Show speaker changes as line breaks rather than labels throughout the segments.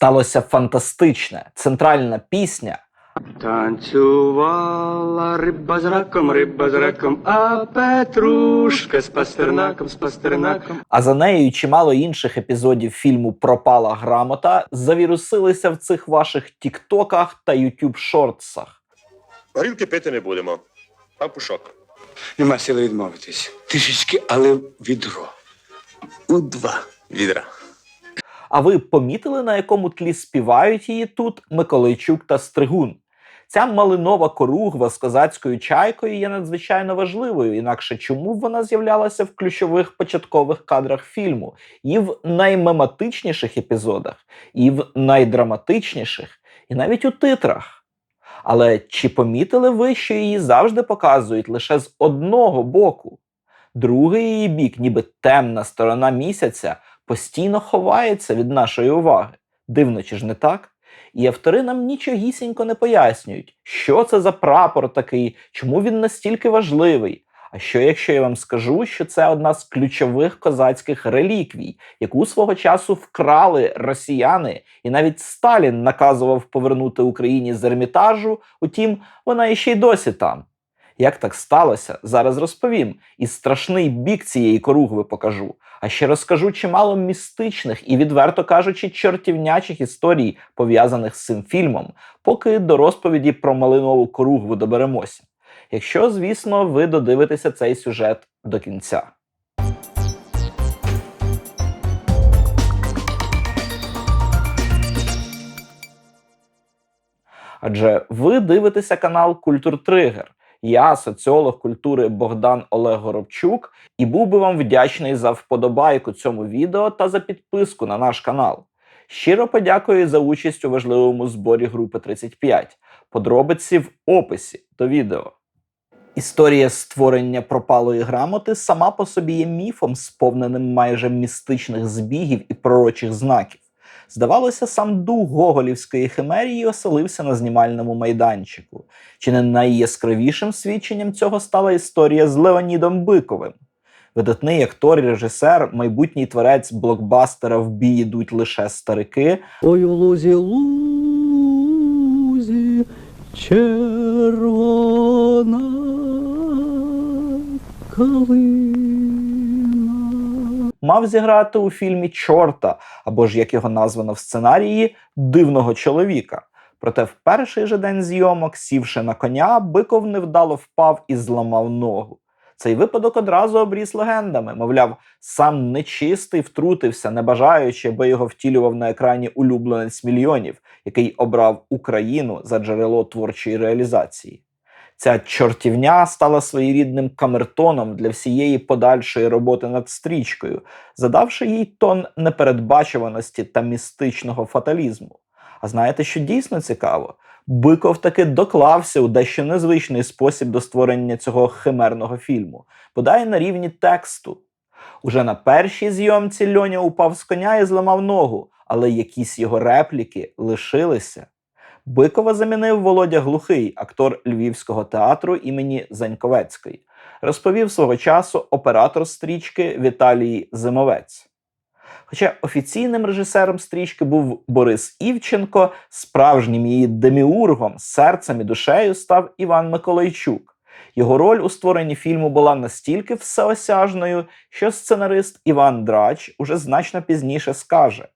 сталося фантастичне. Центральна пісня
Танцювала риба з раком, риба з раком, а Петрушка з пастернаком, з пастернаком.
А за нею і чимало інших епізодів фільму Пропала грамота завірусилися в цих ваших тіктоках та ютуб шортсах.
Горілки пити не будемо. Папушок.
Нема сили відмовитись. Трішечки, але відро. У два відра.
А ви помітили, на якому тлі співають її тут Миколайчук та Стригун? Ця малинова коругва з козацькою чайкою є надзвичайно важливою, інакше чому б вона з'являлася в ключових початкових кадрах фільму, і в наймематичніших епізодах, і в найдраматичніших, і навіть у титрах. Але чи помітили ви, що її завжди показують лише з одного боку? Другий її бік, ніби темна сторона місяця, постійно ховається від нашої уваги. Дивно, чи ж не так? І автори нам нічогісінько не пояснюють, що це за прапор такий, чому він настільки важливий. А що якщо я вам скажу, що це одна з ключових козацьких реліквій, яку свого часу вкрали росіяни, і навіть Сталін наказував повернути Україні з Ермітажу, утім, вона іще й досі там. Як так сталося, зараз розповім, і страшний бік цієї коругви покажу. А ще розкажу чимало містичних і, відверто кажучи, чортівнячих історій, пов'язаних з цим фільмом, поки до розповіді про малинову коругву доберемося. Якщо, звісно, ви додивитеся цей сюжет до кінця. Адже ви дивитеся канал Культуртригер. Я, соціолог культури Богдан Олег Горобчук, і був би вам вдячний за вподобайку цьому відео та за підписку на наш канал. Щиро подякую за участь у важливому зборі групи 35. Подробиці в описі до відео. Історія створення пропалої грамоти сама по собі є міфом, сповненим майже містичних збігів і пророчих знаків. Здавалося, сам дух гоголівської химерії оселився на знімальному майданчику. Чи не найяскравішим свідченням цього стала історія з Леонідом Биковим? Видатний актор і режисер, майбутній творець блокбастера В бій ідуть лише старики,
Ой, у лузі, лузі, червона калина.
Мав зіграти у фільмі Чорта, або ж як його названо в сценарії, дивного чоловіка. Проте в перший же день зйомок, сівши на коня, Биков невдало впав і зламав ногу. Цей випадок одразу обріс легендами. Мовляв, сам нечистий втрутився, не бажаючи, аби його втілював на екрані улюбленець мільйонів, який обрав Україну за джерело творчої реалізації. Ця чортівня стала своєрідним камертоном для всієї подальшої роботи над стрічкою, задавши їй тон непередбачуваності та містичного фаталізму. А знаєте, що дійсно цікаво? Биков таки доклався у дещо незвичний спосіб до створення цього химерного фільму, бодай на рівні тексту. Уже на першій зйомці Льоня упав з коня і зламав ногу, але якісь його репліки лишилися. Бикова замінив Володя Глухий, актор Львівського театру імені Заньковецької. Розповів свого часу оператор стрічки Віталій Зимовець. Хоча офіційним режисером стрічки був Борис Івченко, справжнім її деміургом, серцем і душею став Іван Миколайчук. Його роль у створенні фільму була настільки всеосяжною, що сценарист Іван Драч уже значно пізніше скаже: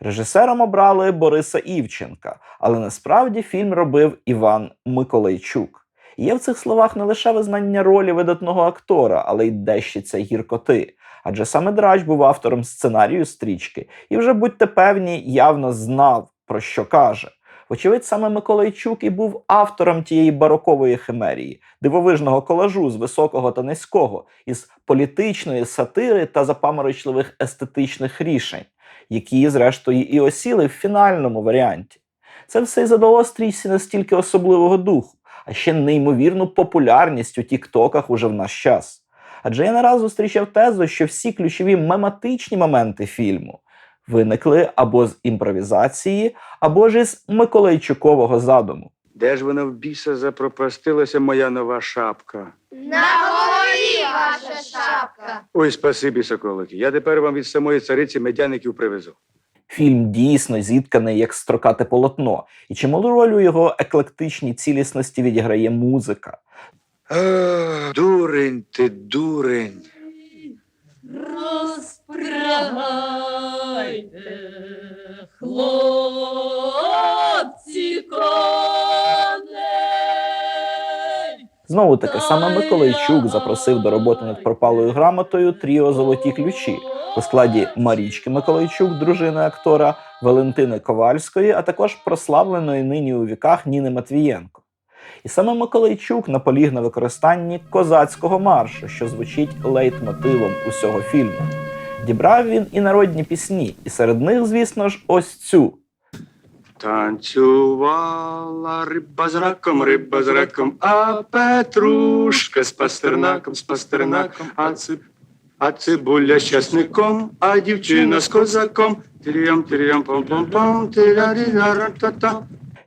режисером обрали Бориса Івченка, але насправді фільм робив Іван Миколайчук. Є в цих словах не лише визнання ролі видатного актора, але й дещиця гіркоти. Адже саме Драч був автором сценарію стрічки, і вже будьте певні, явно знав, про що каже. Вочевидь, саме Миколайчук і був автором тієї барокової химерії, дивовижного колажу з високого та низького, із політичної сатири та запаморочливих естетичних рішень, які, зрештою, і осіли в фінальному варіанті. Це все й задало стрічці настільки особливого духу, а ще неймовірну популярність у тіктоках уже в наш час. Адже я не раз зустрічав тезу, що всі ключові мематичні моменти фільму виникли або з імпровізації, або ж із Миколайчукового задуму.
Де ж вона в біса запропастилася, моя нова шапка?
На голові ваша шапка.
Ой, спасибі, соколики. Я тепер вам від самої цариці медяників привезу.
Фільм дійсно зітканий як строкате полотно, і чималу роль у його еклектичній цілісності відіграє музика.
Е, Дурень ти, дурень.
Розпрягайте, хлопці,
Знову таки, саме Миколайчук запросив до роботи над пропалою грамотою тріо Золоті ключі у складі Марічки Миколайчук, дружини актора, Валентини Ковальської, а також прославленої нині у віках Ніни Матвієнко. І саме Миколайчук наполіг на використанні козацького маршу, що звучить лейтмотивом усього фільму. Дібрав він і народні пісні, і серед них, звісно ж, ось цю.
Танцювала риба з раком, риба з раком, а Петрушка з пастернаком, з пастернаком, а ци... А цибуля з часником, а дівчина з козаком. Тирям, тирям, пам пам пам та та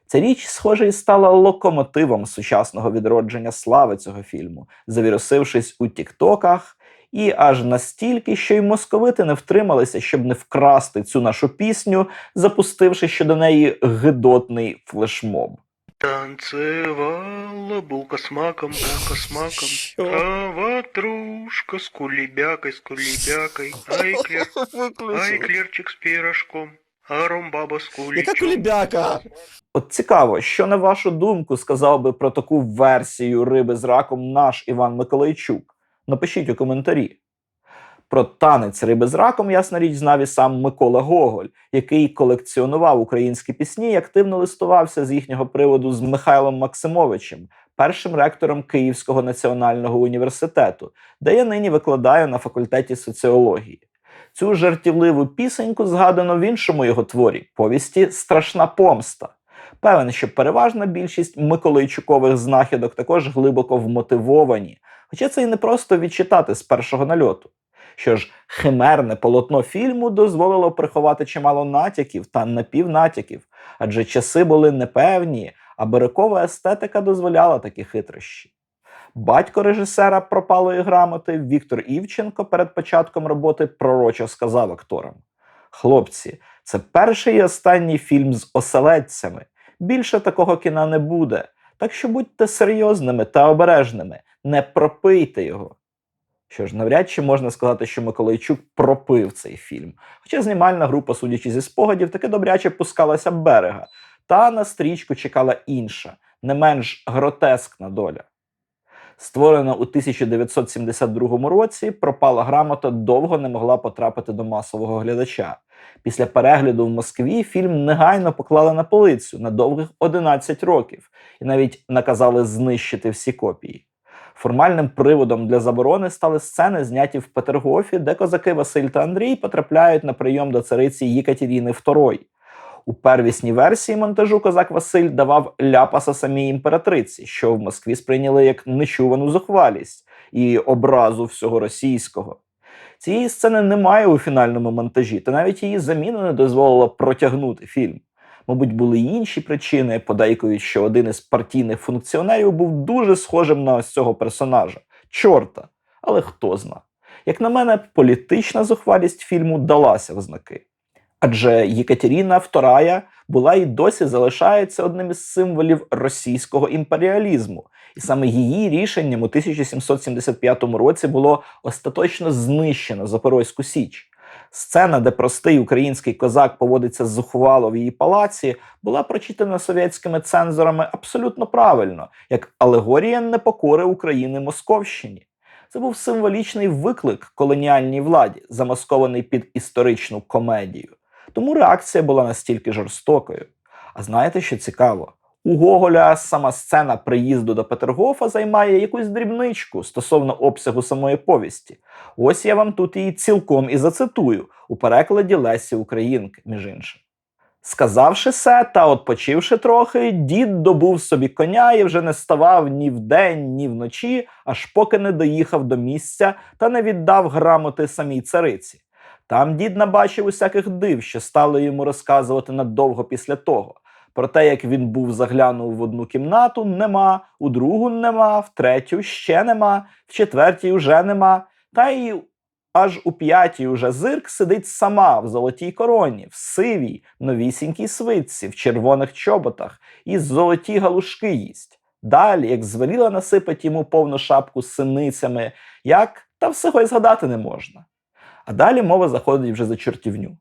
Ця річ, схоже, і стала локомотивом сучасного відродження слави цього фільму, завірусившись у тіктоках, і аж настільки, що й московити не втрималися, щоб не вкрасти цю нашу пісню, запустивши щодо неї гидотний флешмоб.
Танцевала булка с маком, булка с маком, а ватрушка с кулебякой, с кулебякой, а эклер, а эклерчик с пирожком, а ромбаба с куличом.
кулебяка.
От цікаво, що на вашу думку сказав би про таку версію риби з раком наш Іван Миколайчук. Напишіть у коментарі. Про танець риби з раком, ясна річ, знав і сам Микола Гоголь, який колекціонував українські пісні і активно листувався з їхнього приводу з Михайлом Максимовичем, першим ректором Київського національного університету, де я нині викладаю на факультеті соціології. Цю жартівливу пісеньку згадано в іншому його творі повісті Страшна помста. Певен, що переважна більшість Миколайчукових знахідок також глибоко вмотивовані, хоча це і не просто відчитати з першого нальоту. Що ж, химерне полотно фільму дозволило приховати чимало натяків та напівнатяків, адже часи були непевні, а барикова естетика дозволяла такі хитрощі. Батько режисера пропалої грамоти Віктор Івченко перед початком роботи пророчо сказав акторам: Хлопці, це перший і останній фільм з оселедцями. Більше такого кіна не буде. Так що будьте серйозними та обережними, не пропийте його. Що ж, навряд чи можна сказати, що Миколайчук пропив цей фільм. Хоча знімальна група, судячи зі спогадів, таки добряче пускалася берега, та на стрічку чекала інша, не менш гротескна доля. Створена у 1972 році, пропала грамота довго не могла потрапити до масового глядача. Після перегляду в Москві фільм негайно поклали на полицю на довгих 11 років і навіть наказали знищити всі копії. Формальним приводом для заборони стали сцени, зняті в Петергофі, де козаки Василь та Андрій потрапляють на прийом до цариці Єкатеріни II. У первісній версії монтажу козак Василь давав ляпаса самій імператриці, що в Москві сприйняли як нечувану зухвалість і образу всього російського. Цієї сцени немає у фінальному монтажі, та навіть її заміна не дозволила протягнути фільм. Мабуть, були й інші причини, подейкують, що один із партійних функціонерів був дуже схожим на ось цього персонажа чорта. Але хто зна. Як на мене, політична зухвалість фільму далася в знаки. Адже Єкатеріна II була і досі залишається одним із символів російського імперіалізму, і саме її рішенням у 1775 році було остаточно знищено Запорозьку Січ. Сцена, де простий український козак поводиться зухвало в її палаці, була прочитана совєтськими цензорами абсолютно правильно, як алегорія непокори України Московщині. Це був символічний виклик колоніальній владі, замаскований під історичну комедію. Тому реакція була настільки жорстокою. А знаєте, що цікаво? У Гоголя сама сцена приїзду до Петергофа займає якусь дрібничку стосовно обсягу самої повісті. Ось я вам тут її цілком і зацитую у перекладі Лесі Українки, між іншим. Сказавши се та отпочивши трохи, дід добув собі коня і вже не ставав ні вдень, ні вночі, аж поки не доїхав до місця та не віддав грамоти самій цариці. Там дід набачив усяких див, що стали йому розказувати надовго після того. Про те, як він був заглянув в одну кімнату, нема, у другу нема, в третю ще нема, в четвертій уже нема, та й аж у п'ятій уже зирк сидить сама в золотій короні, в сивій, новісінькій свитці, в червоних чоботах і золоті галушки їсть. Далі, як звеліла насипать йому повну шапку з синицями, як та всього й згадати не можна. А далі мова заходить вже за чортівню.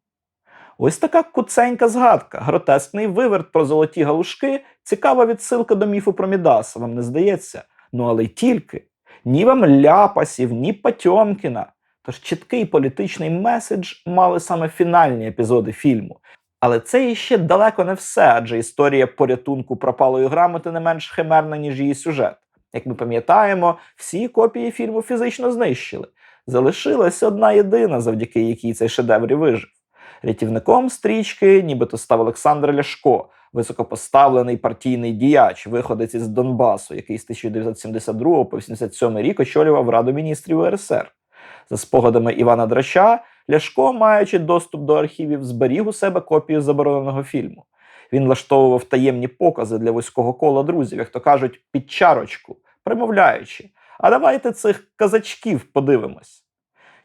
Ось така куценька згадка, гротескний виверт про золоті галушки, цікава відсилка до міфу про Мідаса, вам не здається? Ну але й тільки. Ні вам ляпасів, ні Патьомкіна. Тож чіткий політичний меседж мали саме фінальні епізоди фільму. Але це іще далеко не все, адже історія порятунку пропалої грамоти не менш химерна, ніж її сюжет. Як ми пам'ятаємо, всі копії фільму фізично знищили. Залишилась одна єдина, завдяки якій цей шедевр і вижив. Рятівником стрічки, нібито став Олександр Ляшко, високопоставлений партійний діяч, виходець із Донбасу, який з 1972 по 87 рік очолював Раду міністрів УРСР. За спогадами Івана Драча, Ляшко, маючи доступ до архівів, зберіг у себе копію забороненого фільму. Він влаштовував таємні покази для вузького кола друзів, як то кажуть, під чарочку, примовляючи: а давайте цих казачків подивимось.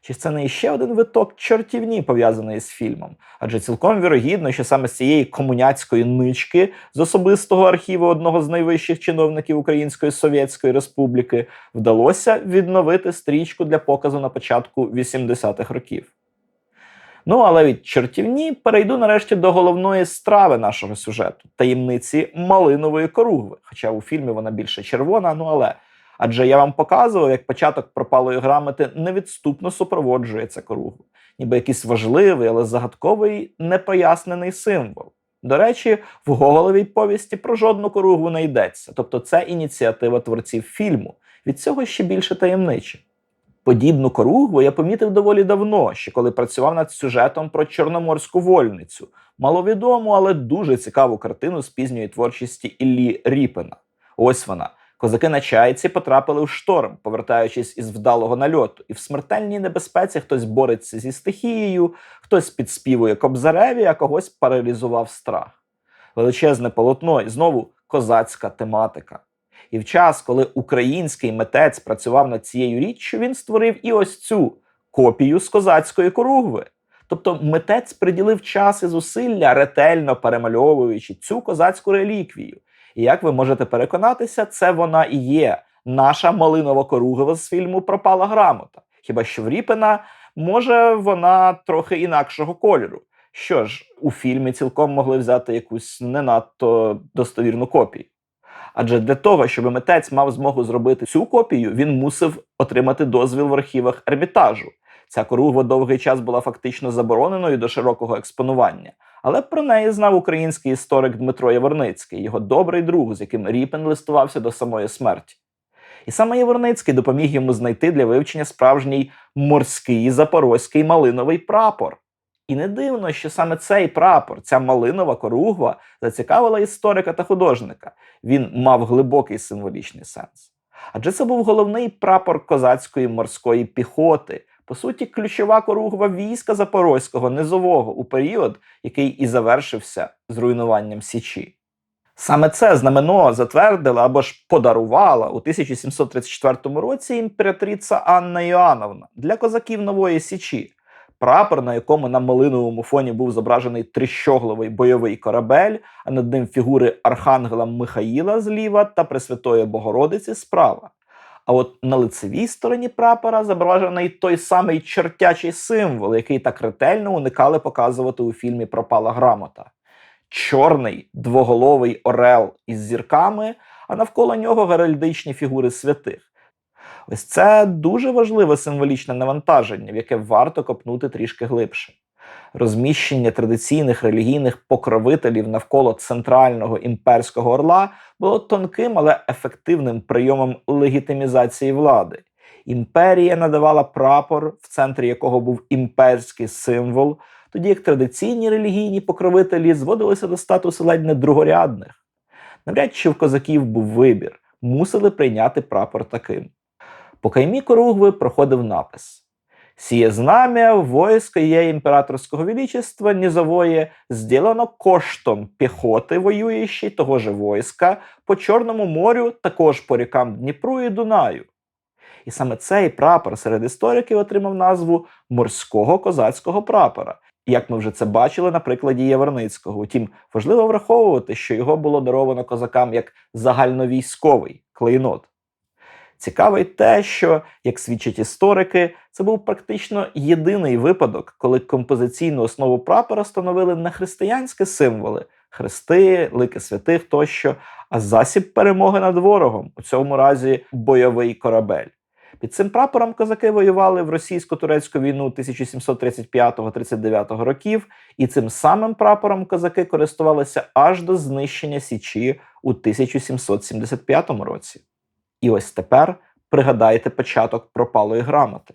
Чи це не іще один виток чортівні, пов'язаний з фільмом? Адже цілком вірогідно, що саме з цієї комуняцької нички з особистого архіву одного з найвищих чиновників Української Совєтської Республіки вдалося відновити стрічку для показу на початку 80-х років. Ну, але від чортівні перейду нарешті до головної страви нашого сюжету таємниці малинової коругви. Хоча у фільмі вона більше червона, ну але. Адже я вам показував, як початок пропалої грамоти невідступно супроводжується коругу, ніби якийсь важливий, але загадковий непояснений символ. До речі, в Гоголевій повісті про жодну коругву не йдеться, тобто це ініціатива творців фільму. Від цього ще більше таємниче. Подібну коругву я помітив доволі давно, ще коли працював над сюжетом про чорноморську вольницю, маловідому, але дуже цікаву картину з пізньої творчості Іллі Ріпена. Ось вона. Козаки на чайці потрапили в шторм, повертаючись із вдалого нальоту, і в смертельній небезпеці хтось бореться зі стихією, хтось підспівує кобзареві, а когось паралізував страх. Величезне полотно і знову козацька тематика. І в час, коли український митець працював над цією річчю, він створив і ось цю копію з козацької коругви. Тобто митець приділив час і зусилля, ретельно перемальовуючи цю козацьку реліквію. І як ви можете переконатися, це вона і є наша малинова коругова з фільму Пропала грамота. Хіба що в Ріпена може вона трохи інакшого кольору. Що ж, у фільмі цілком могли взяти якусь не надто достовірну копію. Адже для того, щоб митець мав змогу зробити цю копію, він мусив отримати дозвіл в архівах Ермітажу. Ця коругва довгий час була фактично забороненою до широкого експонування. Але про неї знав український історик Дмитро Яворницький, його добрий друг, з яким Ріпен листувався до самої смерті. І саме Яворницький допоміг йому знайти для вивчення справжній морський запорозький малиновий прапор. І не дивно, що саме цей прапор, ця малинова коругва, зацікавила історика та художника. Він мав глибокий символічний сенс. Адже це був головний прапор козацької морської піхоти, по суті, ключова коругва війська Запорозького низового у період, який і завершився зруйнуванням Січі. Саме це знамено затвердила або ж подарувала у 1734 році імператриця Анна Іоанновна для козаків Нової Січі. Прапор, на якому на малиновому фоні був зображений трищогловий бойовий корабель, а над ним фігури Архангела Михаїла зліва та Пресвятої Богородиці справа. А от на лицевій стороні прапора зображений той самий чортячий символ, який так ретельно уникали показувати у фільмі Пропала грамота. Чорний двоголовий орел із зірками, а навколо нього геральдичні фігури святих. Ось це дуже важливе символічне навантаження, в яке варто копнути трішки глибше. Розміщення традиційних релігійних покровителів навколо центрального імперського орла було тонким, але ефективним прийомом легітимізації влади. Імперія надавала прапор, в центрі якого був імперський символ, тоді як традиційні релігійні покровителі зводилися до статусу ледь не другорядних. Навряд чи в козаків був вибір, мусили прийняти прапор таким. По каймі коругви проходив напис: Сіє знамя войска є імператорського величества низовое сделано коштом піхоти воюючої того же войска по Чорному морю, також по рікам Дніпру і Дунаю. І саме цей прапор серед істориків отримав назву морського козацького прапора. Як ми вже це бачили на прикладі Яворницького. Утім, важливо враховувати, що його було даровано козакам як загальновійськовий клейнот. Цікаво й те, що, як свідчать історики, це був практично єдиний випадок, коли композиційну основу прапора становили не християнські символи хрести, лики святих тощо, а засіб перемоги над ворогом, у цьому разі бойовий корабель. Під цим прапором козаки воювали в російсько-турецьку війну 1735-39 років, і цим самим прапором козаки користувалися аж до знищення Січі у 1775 році. І ось тепер пригадайте початок пропалої грамоти.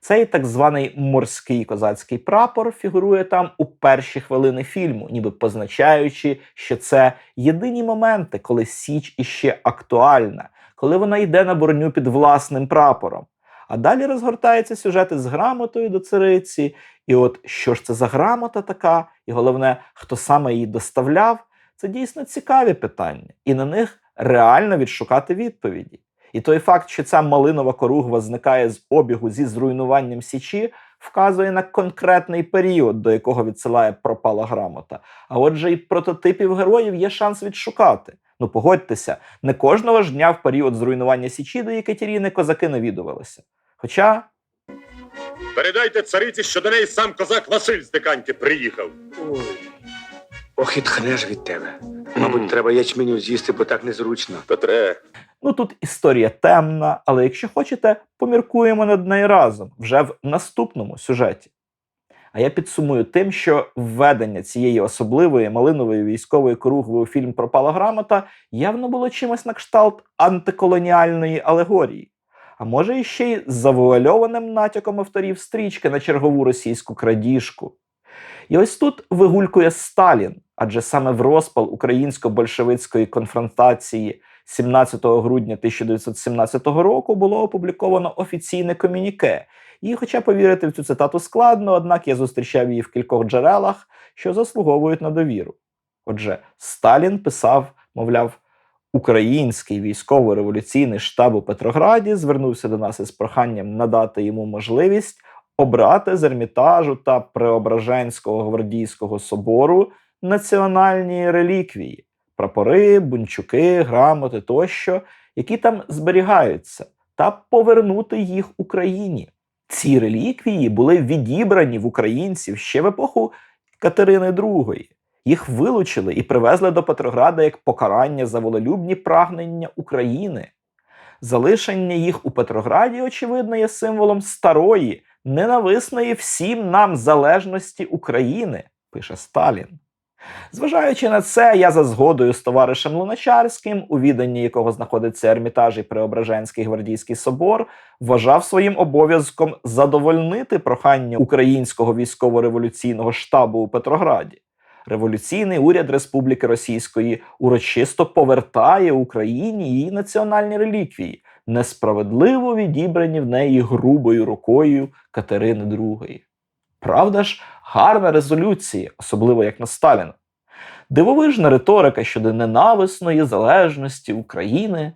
Цей так званий морський козацький прапор фігурує там у перші хвилини фільму, ніби позначаючи, що це єдині моменти, коли Січ іще актуальна, коли вона йде на борню під власним прапором. А далі розгортається сюжет із грамотою до цариці. І от що ж це за грамота така, і головне, хто саме її доставляв, це дійсно цікаві питання, і на них реально відшукати відповіді. І той факт, що ця малинова коругва зникає з обігу зі зруйнуванням січі, вказує на конкретний період, до якого відсилає пропала грамота. А отже, і прототипів героїв є шанс відшукати. Ну погодьтеся, не кожного ж дня в період зруйнування січі до Єкатеріни козаки навідувалися. Хоча
Передайте цариці, що до неї сам козак Василь з Диканьки приїхав.
Ой. Ох, і тхне ж від тебе. Мабуть, треба ячменю з'їсти, бо так незручно.
Петре,
Ну тут історія темна, але якщо хочете, поміркуємо над нею разом вже в наступному сюжеті. А я підсумую тим, що введення цієї особливої малинової військової кругви у фільм Пропала грамота явно було чимось на кшталт антиколоніальної алегорії. А може, іще й завуальованим натяком авторів стрічки на чергову російську крадіжку. І ось тут вигулькує Сталін, адже саме в розпал українсько-большевицької конфронтації 17 грудня 1917 року було опубліковано офіційне комюніке. І, хоча повірити в цю цитату складно, однак я зустрічав її в кількох джерелах, що заслуговують на довіру. Отже, Сталін писав, мовляв, Український військово-революційний штаб у Петрограді звернувся до нас із проханням надати йому можливість обрати з Ермітажу та Преображенського гвардійського собору національні реліквії прапори, бунчуки, грамоти тощо, які там зберігаються, та повернути їх Україні. Ці реліквії були відібрані в українців ще в епоху Катерини II. Їх вилучили і привезли до Петрограда як покарання за волелюбні прагнення України. Залишення їх у Петрограді, очевидно, є символом старої, ненависної всім нам залежності України, пише Сталін. Зважаючи на це, я за згодою з товаришем Луначарським, у відданні якого знаходиться Ермітаж і Преображенський гвардійський собор, вважав своїм обов'язком задовольнити прохання українського військово-революційного штабу у Петрограді. Революційний уряд Республіки Російської урочисто повертає Україні її національні реліквії, несправедливо відібрані в неї грубою рукою Катерини II. Правда ж, гарна резолюція, особливо як на Сталіна. Дивовижна риторика щодо ненависної залежності України,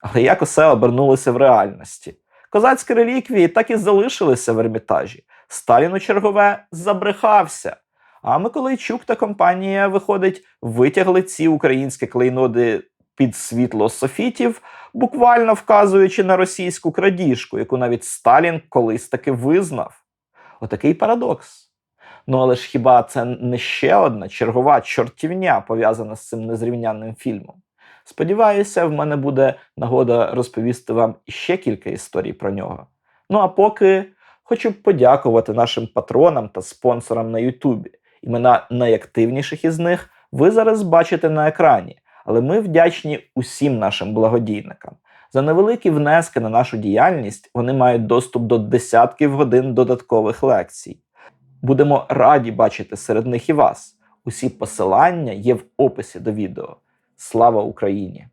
але як усе обернулося в реальності. Козацькі реліквії так і залишилися в Ермітажі. Сталін у чергове забрехався. А Миколайчук та компанія, виходить, витягли ці українські клейноди під світло софітів, буквально вказуючи на російську крадіжку, яку навіть Сталін колись таки визнав. Отакий парадокс. Ну але ж хіба це не ще одна чергова чортівня пов'язана з цим незрівнянним фільмом? Сподіваюся, в мене буде нагода розповісти вам іще кілька історій про нього. Ну а поки хочу подякувати нашим патронам та спонсорам на Ютубі. Імена найактивніших із них ви зараз бачите на екрані, але ми вдячні усім нашим благодійникам. За невеликі внески на нашу діяльність вони мають доступ до десятків годин додаткових лекцій. Будемо раді бачити серед них і вас. Усі посилання є в описі до відео. Слава Україні!